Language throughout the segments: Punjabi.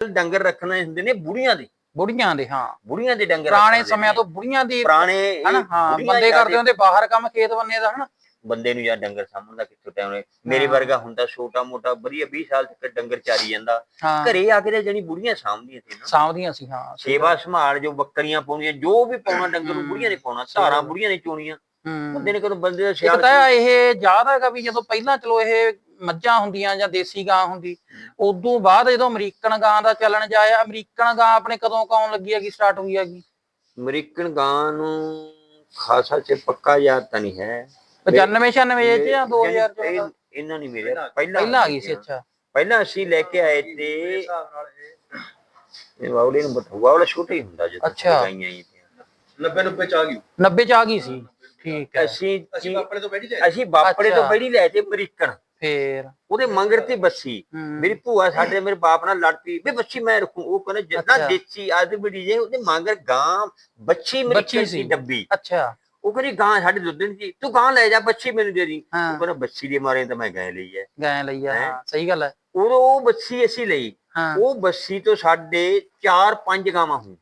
ਡੰਗਰ ਰੱਖਣੇ ਹੁੰਦੇ ਨੇ ਬੁੜੀਆਂ ਦੇ। ਬੁੜੀਆਂ ਦੇ ਹਾਂ। ਬੁੜੀਆਂ ਦੇ ਡੰਗਰ ਪੁਰਾਣੇ ਸਮਿਆਂ। ਤੋਂ ਬੁੜੀਆਂ ਦੀ ਪੁਰਾਣੇ ਹਨਾ ਹਾਂ ਬੁੜੀਆਂ ਬੰਦੇ ਕਰਦੇ ਹੁੰਦੇ ਬਾਹਰ ਕੰਮ ਖੇਤ ਬੰਨੇ ਦਾ ਹਨਾ। ਬੰਦੇ ਨੂੰ ਯਾਰ ਡੰਗਰ ਸਾਂਭਣ ਦਾ ਕਿੱਥੋਂ ਟਾਈਮ ਹੈ। ਮੇਰੇ। ਵਰਗਾ ਹੁੰਦਾ ਛੋਟਾ ਮੋਟਾ ਵਧੀਆ 20 ਸਾਲ ਤੱਕ ਡੰਗਰ ਚਾਰੀ ਜਾਂਦਾ। ਘਰੇ ਆ ਕੇ ਤੇ ਜਣੀ ਬੁੜੀਆਂ ਸਾਂਭਦੀਆਂ ਸੀ ਨਾ। ਸਾਂਭਦੀਆਂ ਸੀ ਹਾਂ। ਸੇਵਾ ਸੰਭਾਲ ਜੋ ਬੱਕਰੀਆਂ ਪਾਉਣੀਆਂ ਜੋ ਵੀ ਪਾਉਣਾ ਡੰਗਰ ਨੂੰ ਬੁੜੀਆਂ ਨੇ ਪਾਉਣਾ ਧਾਰਾਂ। ਬੁੜੀਆਂ ਨੇ ਚੋਣੀਆਂ। ਬੰਦੇ ਨੇ ਕਦੋਂ ਬੰਦੇ ਦਾ ਸਿਆਲ ਇਹ ਯਾਦ ਹੈਗਾ ਵੀ ਜਦੋਂ ਪਹਿਲਾਂ ਚਲੋ ਇਹ ਮੱਝਾਂ ਹੁੰਦੀਆਂ ਜਾਂ ਦੇਸੀ ਗਾਂ ਹੁੰਦੀ ਉਦੋਂ ਬਾਅਦ ਜਦੋਂ ਅਮਰੀਕਨ ਗਾਂ ਦਾ ਚੱਲਣ ਜਾਇਆ ਅਮਰੀਕਨ ਗਾਂ ਆਪਣੇ ਕਦੋਂ ਕੌਣ ਲੱਗੀ ਹੈਗੀ ਸਟਾਰਟ ਹੋਈ ਹੈਗੀ? ਅਮਰੀਕਨ ਗਾਂ ਨੂੰ ਖਾਸਾ ਚ ਪੱਕਾ ਯਾਦ ਤਾਂ ਨਹੀਂ ਹੈ। 95 96 ਚ ਜਾਂ 2000 ਚ ਇਹ- ਹੋਇਆ? ਇਹਨਾਂ ਨਹੀਂ ਮੇਰੇ ਪਹਿਲਾਂ ਪਹਿਲਾਂ ਆ ਗਈ ਸੀ ਅੱਛਾ। ਪਹਿਲਾਂ ਅਸੀਂ ਲੈ ਕੇ ਆਏ ਤੇ ਇਹ ਵਾਉਲੇ ਨੂੰ ਬਤਾਉ ਵਾਉਲਾ ਛੋਟਾ ਹੀ ਹੁੰਦਾ ਜਦੋਂ ਅੱਛਾ। ਗਾਈਆਂ ਹੀ ਤੇ 90 90 ਚ ਆ ਗਈ। 90 ਚ ਆ ਗਈ ਸੀ। ਠੀਕ ਹੈ। ਅਸੀਂ ਅਸੀਂ ਆਪਣੇ ਤੋਂ ਬੈਠੀ ਲੈ ਅਸੀਂ ਬਾਪੜੇ ਤੋਂ। ਬੜੀ ਲੈ ਤੇ ਅਮਰੀਕਨ। ਫੇਰ। ਉਹਦੇ ਮੰਗਰ ਤੇ ਬੱਸੀ। ਮੇਰੀ ਭੂਆ ਸਾਡੇ ਮੇਰੇ ਬਾਪ ਨਾਲ ਲੜ ਪਈ। ਵੀ ਬੱਚੀ ਮੈਂ ਰੱਖੂ ਉਹ ਕਹਿੰਦਾ ਜਿੰਨਾ ਅੱਛਾ। ਦੇਸੀ ਆਦ ਬੜੀ ਜੇ ਉਹਦੇ ਮੰਗਰ ਗਾਂ ਬੱਚੀ ਮੇਰੀ ਸੀ। ਡੱਬੀ। ਅੱਛਾ। ਉਹ ਕਹਿੰਦੀ ਗਾਂ ਸਾਡੇ ਦੁੱਧ ਨਹੀਂ ਸੀ। ਤੂੰ ਗਾਂ ਲੈ ਜਾ ਬੱਚੀ ਮੈਨੂੰ ਦੇ ਦੀ। ਉਹ ਕਹਿੰਦਾ ਬੱਚੀ ਦੇ ਮਾਰੇ ਤਾਂ ਮੈਂ ਗਾਂ ਲਈ ਹੈ ਗਾਂ ਲਈ? ਹਾਂ? ਸਹੀ ਗੱਲ ਹੈ ਉਦੋਂ ਉਹ ਬੱਚੀ ਅਸੀਂ ਲਈ। ਉਹ ਬੱਸੀ ਤੋਂ ਸਾਡੇ 4-5 ਗਾਵਾਂ ਹੋਣ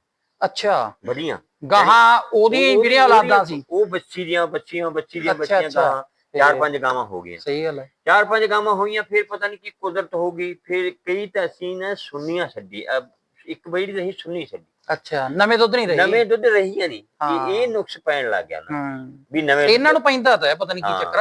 ਅੱਛਾ। ਵਧੀਆਂ। ਗਾਹਾਂ ਉਹਦੀ ਉਹ- ਜਿਹੜੀਆਂ ਔਲਾਦਾਂ ਸੀ। ਉਹ ਬੱਚੀ ਦੀਆਂ ਬੱਚੀਆਂ ਬੱਚੀ ਦੀਆਂ ਬੱਚੀਆਂ। ਗਾਂ ਚਾਰ ਪੰਜ ਗਾਵਾਂ ਹੋ ਗਈਆਂ। ਸਹੀ ਗੱਲ ਹੈ। ਚਾਰ ਪੰਜ ਗਾਵਾਂ ਹੋਈਆਂ ਫਿਰ ਪਤਾ ਨਹੀਂ ਕੀ ਕੁਦਰਤ ਹੋ ਗਈ ਫਿਰ ਕਈ ਤਾਂ ਅਸੀਂ ਨਾ ਸੁੰਨੀਆਂ ਛੱਡੀ ਇੱਕ ਬੜੀ ਰਹੀ ਸੁੰਨੀ ਛੱਡੀ। ਅੱਛਾ ਨਵੇਂ ਦੁੱਧ ਨਹੀਂ ਰਹੀ? ਨਵੇਂ ਦੁੱਧ ਰਹੀਆਂ ਨਹੀਂ। ਇਹ ਇਹ ਨੁਕਸ ਪੈਣ ਲੱਗ ਗਿਆ ਨਾ। ਵੀ ਨਵੇਂ ਇਹਨਾਂ ਨੂੰ ਪੈਂਦਾ ਤਾਂ ਪਤਾ ਨਹੀਂ ਕੀ। ਚੱਕਰ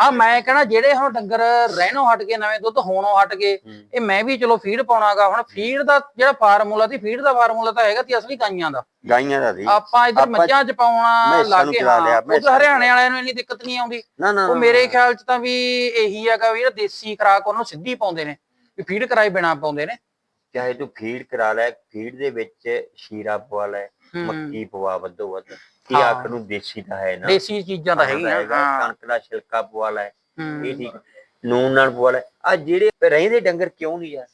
ਆ। ਮੈਂ ਕਹਣਾ ਜਿਹੜੇ ਹੁਣ ਡੰਗਰ ਰਹਿਣੋਂ ਹਟ ਕੇ ਨਵੇਂ ਦੁੱਧ ਹੋਣੋਂ ਹਟ ਹੂੰ। ਇਹ ਮੈਂ ਵੀ ਚਲੋ ਫੀਡ ਪਾਉਣਾਗਾ। ਹੁਣ ਫੀਡ ਦਾ ਜਿਹੜਾ ਫਾਰਮੂਲਾ ਸੀ ਫੀਡ ਦਾ ਫਾਰਮੂਲਾ ਤਾਂ ਹੈਗਾ ਤੀ ਅਸਲੀ ਗਾਈਆਂ ਦਾ। ਗਾਈਆਂ ਦਾ ਸੀ। ਆਪਾਂ ਇਧਰ ਮੱਝਾਂ ਚ ਪਾਉਣਾ ਲਿਆ, ਹਾਂ। ਉਹ ਹਰਿਆਣੇ ਵਾਲਿਆਂ ਨੂੰ ਇੰਨੀ ਦਿੱਕਤ ਨਹੀਂ ਆਉਂਦੀ। ਉਹ ਮੇਰੇ। ਖਿਆਲ ਚ ਤਾਂ ਵੀ ਇਹੀ ਹੈਗਾ ਵੀ ਜਿਹੜਾ ਦੇਸੀ ਖਰਾਕ ਉਹਨੂੰ ਸਿੱਧੀ ਪਾਉਂਦੇ ਨੇ। ਵੀ ਫੀਡ ਕਰਾਏ ਬਿਨਾ ਪਾਉਂਦੇ ਨੇ। ਚਾਹੇ ਤੂੰ ਫੀਡ ਕਰਾ ਲੈ ਫੀਡ ਦੇ ਵਿੱਚ ਸ਼ੀਰਾ ਪਵਾ ਲੈ। ਮੱਕੀ ਪਵਾ ਵੱਧੋ ਵੱਧ। ਕੀ ਹਾਂ। ਆਖ ਨੂੰ ਦੇਸੀ ਦਾ ਹੈ ਨਾ। ਦੇਸੀ ਚੀਜ਼ਾਂ ਤਾਂ ਹੈਗੀਆਂ। ਕਣਕ ਦਾ ਛਿਲਕਾ ਪਵਾ ਲੈ। ਇਹ ਠੀਕ। ਨੂਨ ਨਾਲ ਪਵਾ ਲੈ ਆ ਜਿਹੜੇ ਰਹਿੰਦੇ ਡੰਗਰ ਕਿਉਂ ਨਹੀਂ ਯਾਰ।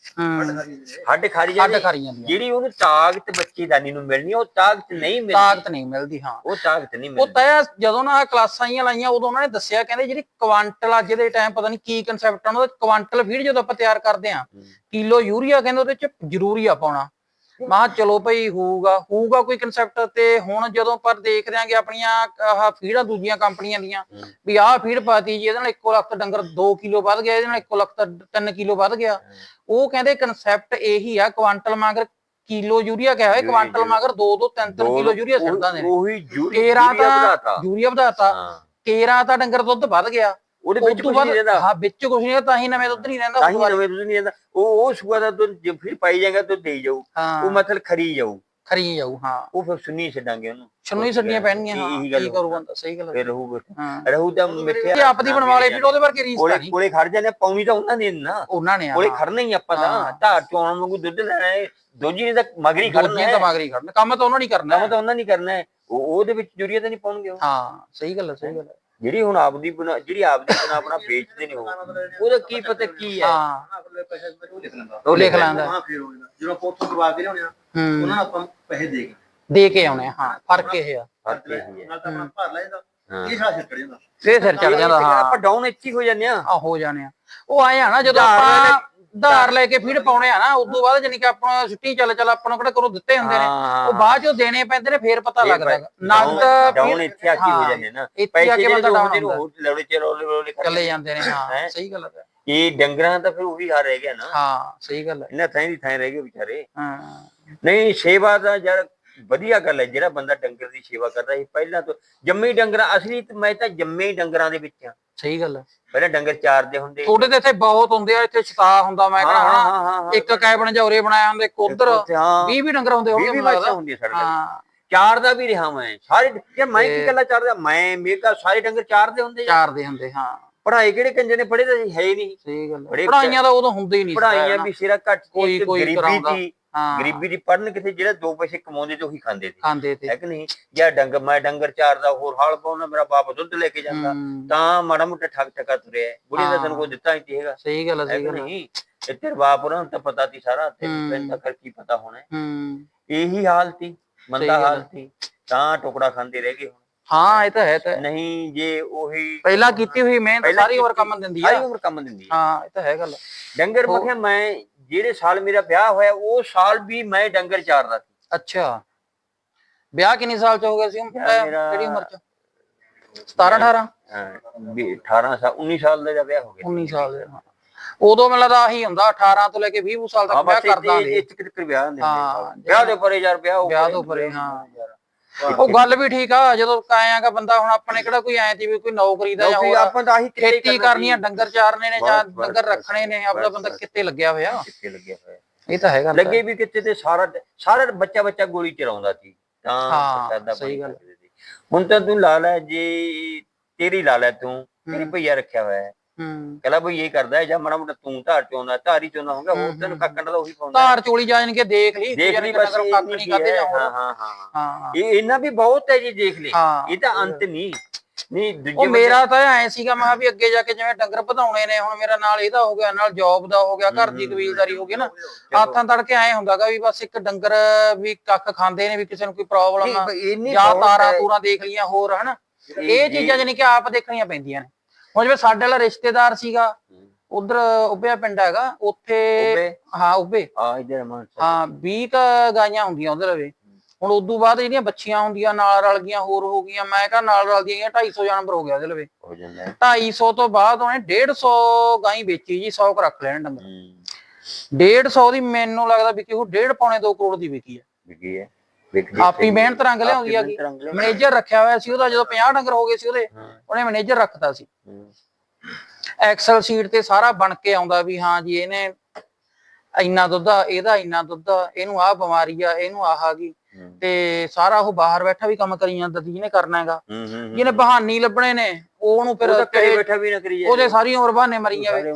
ਹੱਡ ਖਾਰੀ ਹੱਡ ਜਾਂਦੇ ਖਾਰੀ ਜਾਂਦੀਆਂ ਜਿਹੜੀ ਉਹਨੂੰ ਤਾਕਤ ਬੱਚੀ ਦਾਨੀ ਨੂੰ ਮਿਲਣੀ ਉਹ ਤਾਕਤ ਨਹੀਂ ਮਿਲਦੀ। ਤਾਕਤ ਨਹੀਂ ਮਿਲਦੀ ਹਾਂ। ਉਹ ਤਾਕਤ ਨਹੀਂ ਉਹ ਮਿਲਦੀ। ਤਾਂ ਜਦੋਂ ਨਾ ਕਲਾਸਾਂ ਆਈਆਂ ਲਾਈਆਂ ਉਦੋਂ ਉਹਨਾਂ ਨੇ ਦੱਸਿਆ ਕਹਿੰਦੇ ਜਿਹੜੀ ਕੁਆਂਟਲ ਅੱਜ ਦੇ ਟਾਈਮ ਪਤਾ ਨਹੀਂ ਕੀ ਕਨਸੈਪਟ ਆ ਉਹਨਾਂ ਦਾ ਕੁਆਂਟਲ ਫੀਡ ਜਦੋਂ ਆਪਾਂ ਤਿਆਰ ਕਰਦੇ ਆ ਹੂੰ। ਕਿਲੋ ਯੂਰੀਆ ਕਹਿੰਦੇ ਉਹਦੇ ਚ ਜ਼ਰੂਰੀ ਆ ਪਾਉਣਾ। ਮਾ ਚਲੋ ਭਈ ਹੋਊਗਾ ਹੋਊਗਾ ਕੋਈ ਕਨਸੈਪਟ ਤੇ ਹੁਣ ਜਦੋਂ ਪਰ ਦੇਖ ਰਿਆਂਗੇ ਆਪਣੀਆਂ ਆਹ ਫੀਡਾਂ ਦੂਜੀਆਂ ਕੰਪਨੀਆਂ ਦੀਆਂ। ਵੀ ਆਹ ਫੀਡ ਪਾਤੀ ਜੀ ਇਹਦੇ ਨਾਲ 1 ਲੱਖ ਡੰਗਰ 2 ਕਿਲੋ ਵੱਧ ਗਿਆ ਇਹਦੇ ਨਾਲ 1 ਲੱਖ 3 ਕਿਲੋ ਵੱਧ ਗਿਆ ਉਹ ਕਹਿੰਦੇ ਕਨਸੈਪਟ ਇਹੀ ਆ ਕੁਆਂਟਲ ਮਗਰ ਕਿਲੋ ਯੂਰੀਆ ਕਿਹਾ ਹੋਇਆ ਕੁਆਂਟਲ। ਮਗਰ 2 2 3 3 ਕਿਲੋ ਯੂਰੀਆ ਸਿੱਟਦਾ ਨੇ ਉਹੀ ਯੂਰੀਆ ਤਾਂ ਵਧਾਤਾ। ਯੂਰੀਆ ਵਧਾਤਾ ਹਾਂ ਕੇਰਾ ਤਾਂ ਡੰਗਰ ਦੁੱਧ ਵੱਧ ਗਿਆ ਉਹਦੇ ਵਿੱਚ ਕੁਝ ਨਹੀਂ ਰਹਿੰਦਾ। ਹਾਂ ਵਿੱਚ ਕੁਝ ਨਹੀਂ ਤਾਂ ਹੀ ਨਵੇਂ ਦੁੱਧ ਨਹੀਂ ਰਹਿੰਦਾ ਤਾਂ ਹੀ। ਨਵੇਂ ਦੁੱਧ ਨਹੀਂ ਰਹਿੰਦਾ। ਉਹ ਉਹ ਸੁਆ ਦਾ ਦੁੱਧ ਜੇ ਫਿਰ ਪਾਈ ਜਾਏਗਾ ਤਾਂ ਦੇ ਜਾਊ। ਉਹ ਮਤਲਬ ਖਰੀ ਜਾਊ। ਖਰੀ ਜਾਊ ਹਾਂ। ਉਹ ਫਿਰ ਸੁਣੀ ਛੱਡਾਂਗੇ ਉਹਨੂੰ। ਛੰਨੂ ਹੀ ਛੱਡੀਆਂ ਪੈਣਗੀਆਂ ਹਾਂ ਕੀ ਕਰੂ ਬੰਦਾ ਸਹੀ ਗੱਲ। ਫਿਰ ਰਹੂ ਹਾਂ। ਰਹੂ ਤਾਂ ਮਿੱਠੇ ਇਹ ਆਪਦੀ ਬਣਵਾ ਲਈ ਫਿਰ ਉਹਦੇ ਵਰਗੇ ਰੀਸ ਨਹੀਂ। ਕੋਲੇ ਖੜ ਜਾਂਦੇ ਪਾਉਣੀ ਤਾਂ ਉਹਨਾਂ ਨੇ ਨਾ। ਉਹਨਾਂ ਨੇ ਕੋਲੇ ਖੜਨਾ ਹੀ ਆਪਾਂ। ਤਾਂ। ਧਾਰ ਚੋਣ ਵਾਂਗੂ ਦੁੱਧ ਲੈਣਾ ਹੈ। ਦੋਜੀ ਨੇ ਤਾਂ ਮਗਰੀ ਖੜਨਾ ਦੋਜੀਆਂ ਹੈ। ਤਾਂ ਮਗਰੀ ਖੜਨਾ। ਕੰਮ ਤਾਂ ਉਹਨਾਂ ਨੇ ਕਰਨਾ ਕੰਮ। ਤਾਂ ਉਹਨਾਂ ਨਹੀਂ ਕਰਨਾ ਉਹਦੇ ਵਿੱਚ ਯੂਰੀਆ ਤਾਂ ਨਹੀਂ ਪਾਉਣਗੇ ਹਾਂ ਸਹੀ ਗੱਲ ਹੈ ਸਹੀ ਗੱਲ ਹੈ ਜਿਹੜੀ ਹੁਣ ਆਪਦੀ ਬਣਾ ਜਿਹੜੀ ਆਪਦੀ ਬਣਾ ਆਪਣਾ ਵੇਚਦੇ ਨੇ ਉਹ ਉਹਦਾ ਕੀ ਪਤਾ ਕੀ ਹੈ? ਹਾਂ। ਉਹ ਲਿਖ ਲੈਂਦਾ। ਉਹ ਲਿਖ ਲੈਂਦਾ ਹਾਂ ਫੇਰ ਹੋ ਜਾਂਦਾ। ਜਦੋਂ ਆਪਾਂ ਉੱਥੋਂ ਦਵਾ ਕੇ ਲਿਆਉਣੇ ਆ ਉਹਨਾਂ ਨੂੰ ਆਪਾਂ ਪੈਸੇ ਦੇ ਕੇ ਦੇ ਕੇ ਆਉਣੇ ਆ, ਹਾਂ ਫ਼ਰਕ ਇਹ ਆ। ਫ਼ਰਕ ਇਹੀ ਹੈ ਨਾਲ ਤਾਂ ਆਪਣਾ ਭਰ ਲੈ ਜਾਂਦਾ। ਹਾਂ। ਇਹ ਸਾਹ ਛੱਡ ਜਾਂਦਾ। ਫੇਰ ਸਿਰ ਚੜ ਜਾਂਦਾ ਹਾਂ। ਆਪਾਂ ਡਾਊਨ ਇੱਥੇ ਹੀ ਜਾਂਦੇ ਆ। ਆ ਹੋ ਜਾਣੇ ਆ। ਉਹ ਆਏ ਆ ਨਾ ਜਦੋਂ ਆਪਾਂ ਧਾਰ ਲੈ ਕੇ ਫੀਡ ਪਾਉਣੇ ਆ ਨਾ ਉਸ ਤੋਂ ਬਾਅਦ ਜਾਨੀ ਕਿ ਆਪਾਂ ਛੁੱਟੀ ਚੱਲ ਚੱਲ ਆਪਾਂ ਨੂੰ ਕਿਹੜਾ ਕਰੋ ਦਿੱਤੇ ਹੁੰਦੇ ਨੇ ਉਹ ਬਾਅਦ ਚੋਂ ਦੇਣੇ ਪੈਂਦੇ ਨੇ ਫੇਰ ਪਤਾ ਲੱਗਦਾ। ਨਗਦ ਡਾਊਨ ਇੱਥੇ ਆ ਕੇ ਹੋ ਹਾਂ, ਜਾਂਦੇ ਨਾ। ਇੱਥੇ ਆ ਕੇ ਬੰਦਾ ਡਾਊਨ ਉਹ ਲੜੇ ਚ ਰੋਲੇ ਰੋਲੇ ਚੱਲੇ ਜਾਂਦੇ ਨੇ ਹਾਂ ਹੈਂ? ਸਹੀ ਗੱਲ ਹੈ। ਇਹ ਡੰਗਰਾਂ ਦਾ ਫਿਰ ਉਹੀ ਹਾਲ ਰਹਿ ਗਿਆ ਨਾ। ਹਾਂ ਸਹੀ ਗੱਲ ਹੈ। ਇਹਨਾਂ ਥਾਂ ਦੀ ਥਾਂ ਰਹਿ ਗਏ ਵਿਚਾਰੇ। ਹਾਂ। ਨਹੀਂ ਸੇਵਾ ਦਾ ਯਾਰ ਵਧੀਆ ਗੱਲ ਹੈ ਜਿਹੜਾ ਬੰਦਾ ਡੰਗਰ ਦੀ ਸੇਵਾ ਕਰਦਾ ਸੀ ਪਹਿਲਾਂ ਤੋਂ ਜੰਮੇ ਡੰਗਰਾਂ ਅਸਲੀ ਤੇ ਮੈਂ ਤਾਂ ਜੰਮੇ ਹੀ ਡੰਗਰਾਂ ਦੇ ਵਿੱਚ ਆ ਸਹੀ ਗੱਲ ਹੈ ਪਹਿਲਾਂ ਡੰਗਰ ਚਾਰਦੇ ਹੁੰਦੇ ਤੁਹਾਡੇ ਤੇ ਇੱਥੇ ਬਹੁਤ ਹੁੰਦੇ ਆ ਇੱਥੇ ਛਤਾ ਹੁੰਦਾ ਮੈਂ ਕਹਣਾ ਹਾਂ, ਹਾਂ, ਹਾਂ, ਇੱਕ ਕੈਬਨ ਜੌਰੇ ਬਣਾਇਆ ਹੁੰਦੇ ਹਾਂ। 20 ਵੀ ਡੰਗਰ ਹੁੰਦੇ ਹੋਣਗੇ ਮੈਨੂੰ ਲੱਗਦਾ। ਹੁੰਦੀ ਸਾਡੇ ਕੋਲ। ਹਾਂ। ਚਾਰ ਦਾ ਵੀ ਰਿਹਾ ਮੈਂ ਸਾਰੇ ਯਾਰ ਮੈਂ ਕੀ ਗੱਲਾਂ ਚਾਰਦਾ? ਮੈਂ ਮੇਗਾ ਸਾਰੇ ਡੰਗਰ ਚਾਰਦੇ ਹੁੰਦੇ ਚਾਰ ਦੇ ਹੁੰਦੇ ਹਾਂ। ਪੜ੍ਹਾਈ ਕਿਹੜੇ ਕੰਜੇ ਨੇ? ਪੜ੍ਹੇ ਤਾਂ ਹੈ ਹੀ ਨਹੀਂ। ਸਹੀ ਗੱਲ ਪੜਾਈਆਂ ਤਾਂ ਉਦੋਂ ਹੁੰਦੇ ਹੀ ਨਹੀਂ ਸੀ ਪੜ੍ਹਾਈਆਂ ਵੀ ਸਿਰਾ ਘੱਟ ਕੋਈ- ਕੋਈ ਗਰੀਬੀ। ਸੀ। ਗਰੀਬੀ ਦੀ ਪੜਨ ਕਿਤੇ ਜਿਹੜਾ ਦੋ ਪੈਸੇ ਕਮਾਉਂਦੇ ਤੇ ਉਹੀ ਖਾਂਦੇ ਸੀ। ਖਾਂਦੇ ਤੇ। ਹੈ ਕਿ ਨਹੀਂ? ਜਾਂ ਡੰਗਰ ਮੈਂ ਡੰਗਰ ਚਾਰਦਾ ਹੋਰ ਹਾਲ ਪਾਉਣਾ ਮੇਰਾ ਬਾਪ ਦੁੱਧ ਲੈ ਕੇ ਜਾਂਦਾ। ਤਾਂ ਮਾੜਾ ਮੋਟਾ ਠੱਗ ਠੱਗਾ ਤੁਰਿਆ। ਹੈ। ਬੁੜੀ ਦਾ ਹਾਂ। ਤੈਨੂੰ ਕੋਈ ਦਿੱਤਾ ਨਹੀਂ ਹੈਗਾ। ਸਹੀ ਗੱਲ ਹੈ ਹੈ ਸਹੀ ਕਿ ਗੱਲ ਹੈ ਨਹੀਂ? ਤੇਰੇ ਬਾਪ ਉਹਨਾਂ ਨੂੰ ਤਾਂ ਪਤਾ ਸੀ ਸਾਰਾ। ਤੇ ਤਾਂ ਫਿਰ ਕੀ ਪਤਾ ਹੋਣਾ ਹੈ। ਹੂੰ। ਇਹੀ ਹਾਲ ਸੀ। ਮੰਦਾ ਹਾਲ ਹੈ। ਸੀ। ਤਾਂ ਟੁਕੜਾ ਖਾਂਦੇ ਰਹਿ ਗਏ ਹੁਣ। ਹਾਂ ਇਹ ਤਾਂ ਹੈ ਤਾਂ ਨਹੀਂ ਜੇ ਉਹੀ ਪਹਿਲਾਂ ਕੀਤੀ ਹੋਈ ਮਿਹਨਤ ਸਾਰੀ ਉਮਰ ਕੰਮ ਦਿੰਦੀ ਸਾਰੀ ਆ ਉਮਰ ਕੰਮ ਦਿੰਦੀ ਹੈ ਹਾਂ ਇਹ ਤਾਂ ਹੈ ਗੱਲ। ਡੰਗਰ ਮਖਿਆ ਮੈਂ ਜਿਹੜੇ ਸਾਲ ਮੇਰਾ ਵਿਆਹ ਹੋਇਆ ਉਹ ਸਾਲ ਵੀ ਮੈਂ ਡੰਗਰ ਚਾਰਦਾ ਸੀ। ਅੱਛਾ। ਵਿਆਹ ਕਿੰਨੀ ਸਾਲ ਚ ਹੋ ਗਿਆ ਸੀ? ਵਿਆਹ ਮੇਰਾ- ਕਿਹੜੀ ਉਮਰ ਚ? 17 18 ਹਾਂ, ਵੀ 18 ਸਾਲ 19 ਸਾਲ ਦਾ ਵਿਆਹ ਹੋ ਗਿਆ। 19 ਸਾਲ ਦੇ ਹਾਂ। ਉਦੋਂ ਮੈਨੂੰ ਲੱਗਦਾ ਆਹੀ ਹੁੰਦਾ 18 ਤੋਂ ਲੈ ਕੇ 20 ਸਾਲ ਤੱਕ ਵਿਆਹ ਬਸ ਕਰ ਦਾਂਗੇ ਇਹ ਇੱਕ ਤੱਕ ਵਿਆਹ ਹੁੰਦੇ ਹਾਂ, ਨੇ ਵਿਆਹ ਦੇ ਪਰੇ ਯਾਰ ਵਿਆਹ ਹੋ ਵਿਆਹ ਤੋਂ ਪਰੇ, ਹਾਂ। ਉਹ ਗੱਲ ਵੀ ਠੀਕ ਆ ਜਦੋਂ ਕਾਇਆਗਾ ਬੰਦਾ ਹੁਣ ਆਪਣੇ ਕਿਹੜਾ ਕੋਈ ਐ ਤੀ ਵੀ ਕੋਈ ਨੌਕਰੀ ਦਾ ਜਾਂ ਹੋਰ ਆਪਾਂ ਤਾਂ ਆਹੀ ਖੇਤੀ ਕਰਨਾ। ਆ। ਡੰਗਰ ਚਾਰਨੇ ਨੇ ਜਾਂ ਡੰਗਰ ਰੱਖਣੇ ਨੇ ਆਪਦਾ ਬੰਦਾ। ਕਿੱਤੇ ਲੱਗਿਆ ਹੋਇਆ। ਕਿੱਤੇ ਲੱਗਿਆ ਹੋਇਆ। ਇਹ ਤਾਂ ਹੈਗਾ। ਲੱਗੇ ਵੀ ਕਿੱਤੇ ਤੇ ਸਾਰਾ ਸਾਰਾ ਬੱਚਾ ਬੱਚਾ ਗੋਲੀ ਚਲਾਉਂਦਾ ਸੀ। ਤਾਂ ਹਾਂ, ਸਹੀ ਗੱਲ। ਹੁਣ ਤਾਂ ਤੂੰ ਲਾ ਲੈ ਜੇ ਤੇਰੀ ਲਾ ਲੈ ਤੂੰ ਤੇਰੀ। ਭਈਆ ਰੱਖਿਆ ਹੋਇਆ ਹੈ। ਹੂੰ। ਕਹਿੰਦਾ ਬਈ ਇਹ ਕਰਦਾ ਹੈ ਜਾਂ ਮਾੜਾ ਮੋਟਾ ਤੂੰ ਧਾਰ ਚੋਂਦਾ ਧਾਰੀ ਚੋਂਦਾ ਹੋਗਾ ਹੂੰ, ਹੋਰ ਤੈਨੂੰ। ਕੱਕਣ ਦਾ ਉਹੀ ਪਾਉਂਦਾ। ਧਾਰ ਚੋਲੀ ਜਾਣਗੇ ਦੇਖ ਲਈ ਦੇਖ ਲਈ ਬਸ ਇੰਨੀ ਨਹੀਂ ਕੀ ਕਰਦੇ ਹੈ, ਹਾਂ ਹਾਂ ਇਹ ਇਹਨਾਂ ਵੀ ਬਹੁਤ ਹੈ ਜੀ ਦੇਖ ਲੈ ਹਾਂ ਇਹ ਤਾਂ ਅੰਤ ਨਹੀਂ ਨਹੀਂ ਦੂਜੇ ਉਹ ਮੇਰਾ ਤਾਂ ਐ ਸੀਗਾ ਮੈਂ ਵੀ ਅੱਗੇ ਜਾ ਕੇ ਜਿਵੇਂ ਡੰਗਰ ਵਧਾਉਣੇ ਨੇ ਹੁਣ ਮੇਰਾ ਨਾਲ ਇਹਦਾ ਹੋ ਗਿਆ ਨਾਲ ਜੌਬ ਦਾ ਹੋ ਗਿਆ ਘਰ ਦੀ ਕਬੀਲਦਾਰੀ ਹੋ ਗਈ ਨਾ। ਚਲੋ। ਆਥਾਂ ਤੜਕੇ ਐ ਹੁੰਦਾਗਾ ਵੀ ਬਸ ਇੱਕ ਡੰਗਰ ਵੀ ਕੱਖ ਖਾਂਦੇ ਨੇ ਵੀ ਕਿਸੇ ਨੂੰ ਕੋਈ ਪ੍ਰੋਬਲਮ ਆ ਜਾਂ ਤਾਰਾਂ। ਤੂਰਾਂ ਦੇਖ ਲੀਆਂ ਹੋਰ ਹਨਾ। ਇਹ- ਇਹ ਚੀਜ਼ਾਂ ਜਾਨੀ ਕਿ ਆਪ ਦੇਖਣੀਆਂ ਪੈਂਦੀਆਂ ਨੇ। ਹੁਣ ਜਿਵੇਂ ਸਾਡੇ ਵਾਲਾ ਰਿਸ਼ਤੇਦਾਰ ਸੀਗਾ ਉਧਰ ਉੱਬਿਆ ਪਿੰਡ ਹੈਗਾ ਉੱਥੇ? ਹਾਂ ਉੱਬੇ ਆ ਇਧਰ ਮਾਨ ਹਾਂ 20 ਕ ਗਾਈਆਂ ਹੁੰਦੀਆਂ ਉਹਦੇ ਲਵੇ ਹੁਣ ਉਦੋਂ ਬਾਅਦ ਜਿਹੜੀਆਂ ਬੱਚੀਆਂ ਹੁੰਦੀਆਂ ਨਾਲ ਰਲ ਗਈਆਂ ਹੋਰ ਹੋ ਗਈਆਂ ਮੈਂ ਕਹਾਂ ਨਾਲ ਰਲਦੀਆਂ ਗਈਆਂ 250 ਜਾਨਵਰ ਹੋ ਗਿਆ ਉਹਦੇ ਲਵੇ ਹੋ ਜਾਂਦਾ ਹੈ। 250 ਤੋਂ ਬਾਅਦ ਉਹਨੇ 150 ਗਾਈ ਵੇਚੀ ਜੀ 100 ਕ ਰੱਖ ਲੈਣ ਡੰਗਰ। ਹੂੰ। 150 ਦੀ ਮੈਨੂੰ ਲੱਗਦਾ ਵਿਕੀ ਉਹ 1.5 ਪੌਣੇ 2 ਕਰੋੜ ਦੀ ਵਿਕੀ ਹੈ। ਵਿਕੀ ਹੈ। ਆਪੀ। ਮਿਹਨਤ ਰੰਗ ਲਿਆਉਂਦੀ ਰੰਗ ਲਿਆਉਂਦੀ। ਮੈਨੇਜਰ ਰੱਖਿਆ ਹੋਇਆ ਸੀ ਉਹਦਾ ਜਦੋਂ 50 ਡੰਗਰ ਹੋ ਗਏ ਸੀ ਉਹਦੇ ਉਹਨੇ ਮੈਨੇਜਰ ਰੱਖਤਾ ਸੀ। ਐਕਸਲ ਸ਼ੀਟ ਤੇ ਸਾਰਾ ਬਣ ਕੇ ਆਉਂਦਾ ਵੀ ਹਾਂ ਜੀ ਇਹਨੇ ਇੰਨਾ ਦੁੱਧ ਆ ਇਹਦਾ ਇੰਨਾ ਦੁੱਧ ਆ ਇਹਨੂੰ ਆਹ ਬਿਮਾਰੀ ਆ ਇਹਨੂੰ ਆਹ ਆ ਗਈ। ਤੇ ਸਾਰਾ ਉਹ ਬਾਹਰ ਬੈਠਾ ਵੀ ਕੰਮ ਕਰੀ ਜਾਂਦਾ ਜਿਹਨੇ ਕਰਨਾ ਹੈਗਾ। ਜਿਹਨੇ ਬਹਾਨੀ ਲੱਭਣੇ ਨੇ ਉਹਨੂੰ ਫਿਰ ਘਰੇ ਬੈਠਾ ਵੀ ਨਾ ਕਰੀ ਜਾਏ। ਉਹਦੇ ਸਾਰੀ ਉਮਰ ਬਹਾਨੇ ਮਰੀ ਜਾਵੇ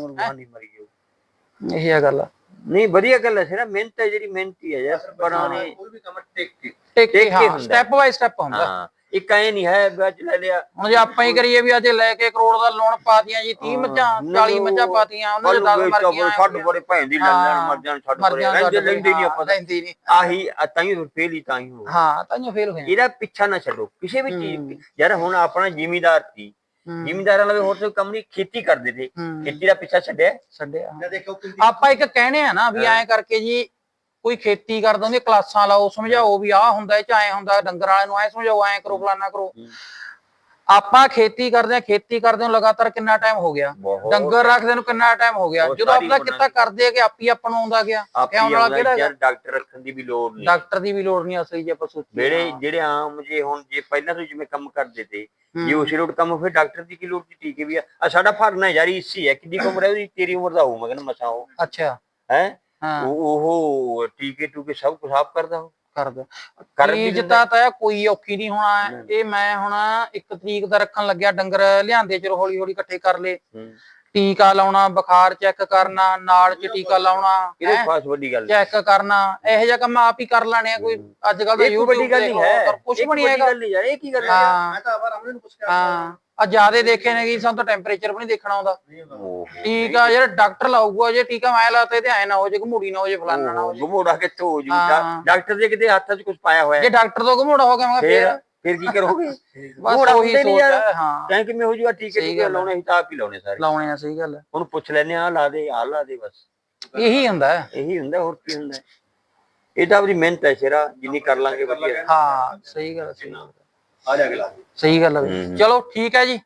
ਇਹ ਆ ਗੱਲ ਨਹੀਂ ਵਧੀਆ ਗੱਲ ਹੈ ਸਿਰਾ ਮਿਹਨਤ ਹੈ ਜਿਹੜੀ ਮਿਹਨਤੀ ਹੈ ਯਾਰ ਉਹਨੇ ਕੋਈ ਵੀ ਕੰਮ ਟਿਕ ਟਿਕ ਟਿਕ ਕੇ ਕੇ ਹਾਂ। ਸਟੈਪ ਬਾਈ ਸਟੈਪ ਹੁੰਦਾ। ਹਾਂ ਇੱਕ ਐ ਨਹੀਂ ਹੈ ਅੱਜ ਲੈ ਲਿਆ। ਹੁਣ ਜੇ ਆਪਾਂ ਹੀ ਕਰੀਏ ਵੀ ਅੱਜ ਲੈ ਕੇ ਕਰੋੜ ਦਾ ਲੋਨ ਪਾਤੀਆਂ ਜੀ 30 ਮੱਝਾਂ 40 ਮੱਝਾਂ ਪਾਤੀਆਂ ਉਹਨਾਂ ਦੇ 10 ਮਰ ਗਈਆਂ। ਛੱਡ ਬੜੇ ਭੈਣ ਦੀ ਲੈ ਲੈਣ ਮਰ ਜਾਣ ਛੱਡ ਜਾਣ ਰਹਿੰਦੇ ਲੈਂਦੇ ਨਹੀਂ ਆਪਾਂ। ਲੈਂਦੇ ਨਹੀਂ। ਆਹੀ ਤਾਂ ਹੀ ਫੇਲ ਹੀ ਤਾਂ ਹੀ ਹੋ ਹਾਂ ਤਾਂ ਫੇਲ ਹੋਏ ਇਹਦਾ ਪਿੱਛਾ ਨਾ ਛੱਡੋ। ਕਿਸੇ ਵੀ ਹੂੰ। ਚੀਜ਼ ਯਾਰ ਹੁਣ ਆਪਣਾ ਜ਼ਿਮੀਦਾਰ ਸੀ ਜ਼ਿਮੀਦਾਰਾਂ ਨਾਲ ਹੋਰ ਕੋਈ ਕੰਮ ਨਹੀਂ ਖੇਤੀ ਕਰਦੇ ਤੇ ਹੂੰ। ਖੇਤੀ ਦਾ ਪਿੱਛਾ ਛੱਡਿਆ। ਛੱਡਿਆ ਕਿੰਨੀ ਆਪਾਂ ਇੱਕ ਕਹਿਣੇ ਆ ਨਾ ਵੀ ਐਂ ਕਰਕੇ ਜੀ ਕੋਈ ਖੇਤੀ ਕਰਦਾ ਉਹਦੀ ਕਲਾਸਾਂ ਲਾਓ ਸਮਝਾਓ ਵੀ ਆਹ ਹੁੰਦਾ ਇਹ ਚ ਐਂ ਹੁੰਦਾ ਡੰਗਰ ਵਾਲਿਆਂ ਨੂੰ ਐਂ ਸਮਝਾਓ ਐਂ ਕਰੋ ਫਲਾਨਾ ਕਰੋ। ਆਪਾਂ ਖੇਤੀ ਕਰਦੇ ਆ ਖੇਤੀ ਕਰਦੇ ਨੂੰ ਲਗਾਤਾਰ ਕਿੰਨਾ ਟਾਈਮ ਹੋ ਗਿਆ? ਬਹੁਤ। ਡੰਗਰ ਰੱਖਦੇ ਨੂੰ ਕਿੰਨਾ ਟਾਈਮ ਹੋ ਗਿਆ? ਉਹ ਜਦੋਂ ਸਾਰੀ ਆਪਣਾ ਕਿੱਤਾ ਕਰਦੇ ਆ ਕਿ ਆਪੀ ਆਪਾਂ ਨੂੰ ਆਉਂਦਾ ਗਿਆ? ਆਪੀ ਕਿਉਂ ਵਾਲਾ ਆਉਂਦਾ ਕਿਹੜਾ ਯਾਰ ਡਾਕਟਰ ਰੱਖਣ ਦੀ ਵੀ ਲੋੜ ਨਹੀਂ। ਡਾਕਟਰ ਦੀ ਵੀ ਲੋੜ ਨਹੀਂ ਅਸਲੀ ਜੇ ਆਪਾਂ ਸੋਚੀਏ ਜਿਹੜੇ ਜਿਹੜੇ ਆਮ ਜੇ ਹੁਣ ਜੇ ਪਹਿਲਾਂ ਤੋਂ ਜਿਵੇਂ ਕੰਮ ਕਰਦੇ ਤੇ ਹੂੰ। ਜੇ ਉਸੇ ਰੋਡ ਕੰਮ ਫਿਰ ਡਾਕਟਰ ਦੀ ਕੀ ਲੋੜ ਸੀ? ਟੀਕੇ ਵੀ ਆ। ਆਹ ਸਾਡਾ ਫਰਨਾ ਹੈ ਯਾਰ ਇਸੀ ਹੈ। ਕਿੰਨੀ ਕੁ ਉਮਰ ਹੈ ਉਹਦੀ? ਤੇਰੀ ਉਮਰ ਦਾ ਹੋਊ ਮੈਂ ਕਹਿੰਦਾ ਮਸਾ ਉਹ। ਅੱਛਾ। ਹੈ? ਹਾਂ। ਉਹ ਉਹ ਟੀਕੇ ਟੂਕੇ ਸਭ ਕੁਝ ਆਪ ਕਰਦਾ ਉਹ। ਕਰਦਾ ਕਰ ਵੀ ਦਿੰਦਾ। ਤਾਂ ਤਾਂ ਕੋਈ ਔਖੀ ਨਹੀਂ ਹੋਣਾ। ਇਹ ਮੈਂ ਹੁਣ ਇੱਕ ਤਰੀਕ ਦਾ ਰੱਖਣ ਲੱਗਿਆ ਡੰਗਰ ਲਿਆਂਦੇ ਚਲੋ ਹੌਲੀ ਹੌਲੀ ਇਕੱਠੇ ਕਰ ਹੂੰ। ਟੀਕਾ ਲਾਉਣਾ ਬੁਖਾਰ ਚੈੱਕ ਕਰਨਾ ਨਾੜ 'ਚ ਟੀਕਾ ਲਾਉਣਾ ਇਹਦੇ ਖਾਸ ਵੱਡੀ ਗੱਲ ਚੈੱਕ ਕਰਨਾ ਇਹੋ ਜਿਹਾ ਕੰਮ ਆਪ ਹੀ ਕਰ ਲੈਣੇ ਆ ਕੋਈ। ਅੱਜ ਕੱਲ ਦਾ ਇਹ YouTube ਵੱਡੀ ਗੱਲ ਨਹੀਂ ਹੈ। ਕੁਝ ਇਹ ਵੀ ਨਹੀਂ ਵੱਡੀ ਹੈਗਾ। ਗੱਲ ਨਹੀਂ ਯਾਰ ਇਹ ਕੀ ਗੱਲ ਹੈ? ਹਾਂ। ਮੈਂ ਤਾਂ ਆਵਾਰ ਅਮਰੇ ਨੂੰ ਪੁੱਛ ਕੇ ਹਾਂ। ਆ ਜਿਆਦੇ ਦੇਖੇ ਨੇ ਕਿ ਸਾਨੂੰ ਤਾਂ ਟੈਂਪਰੇਚਰ ਵੀ ਨਹੀਂ ਦੇਖਣਾ ਆਉਂਦਾ। ਓਹੋ। ਟੀਕਾ ਯਾਰ ਡਾਕਟਰ ਲਾਊਗਾ ਜੇ ਟੀਕਾ ਮੈਂ ਲਾਤੇ ਤੇ ਐ ਨਾ ਹੋ ਜੇ ਘਮੂੜੀ ਨਾ ਹੋ ਜੇ ਫਲਾਨਾ ਨਾ ਹੋ ਜੇ ਗਮੋੜਾ ਕਿੱਥੇ ਹੋ। ਜੂ ਹਾਂ। ਡਾਕਟਰ ਦੇ ਕਿਤੇ ਹੱਥ 'ਚ ਕੁਝ ਪਾਇਆ ਹੋਇਆ ਜੇ ਹੈ? ਡਾਕਟਰ ਤੋਂ ਘਮੂੜਾ ਹੋ ਗਿਆ ਮੈਂ ਫਿਰ ਫੇਰ? ਕੀ ਕਰੋਗੇ? ਬਸ ਘਮੋੜਾ ਉਹੀ ਸੋਚ ਯਾਰ। ਹੈ। ਹਾਂ ਤੈਂ ਕਿਵੇਂ ਹੋ ਜੂਗਾ ਟੀਕੇ ਸਹੀ ਟੂਕੇ ਗੱਲ ਹੈ। ਲਾਉਣੇ ਆਪ ਹੀ ਲਾਉਣੇ ਸਾਰੇ। ਲਾਉਣੇ ਆ ਸਹੀ ਗੱਲ ਹੈ ਉਹਨੂੰ ਪੁੱਛ ਲੈਨੇ ਆ ਲਾ ਦੇ ਆ ਲਾ ਦੇ ਬਸ। ਇਹੀ ਹੁੰਦਾ। ਹੈ ਇਹੀ ਹੁੰਦਾ ਹੋਰ ਕੀ ਹੁੰਦਾ? ਹੈ? ਇਹ ਤਾਂ ਆਪਣੀ ਮਿਹਨਤ ਹੈ ਸ਼ੇਰਾ ਜਿੰਨੀ ਕਰ ਲਾਂਗੇ ਵਧੀਆ। ਹਾਂ ਸਹੀ ਗੱਲ ਹੈ, ਸਹੀ ਗੱਲ ਹੈ। ਆ ਜਾ ਅਗਲਾ। ਸਹੀ ਗੱਲ ਹੈ ਹੂੰ। ਚਲੋ ਠੀਕ ਹੈ ਜੀ।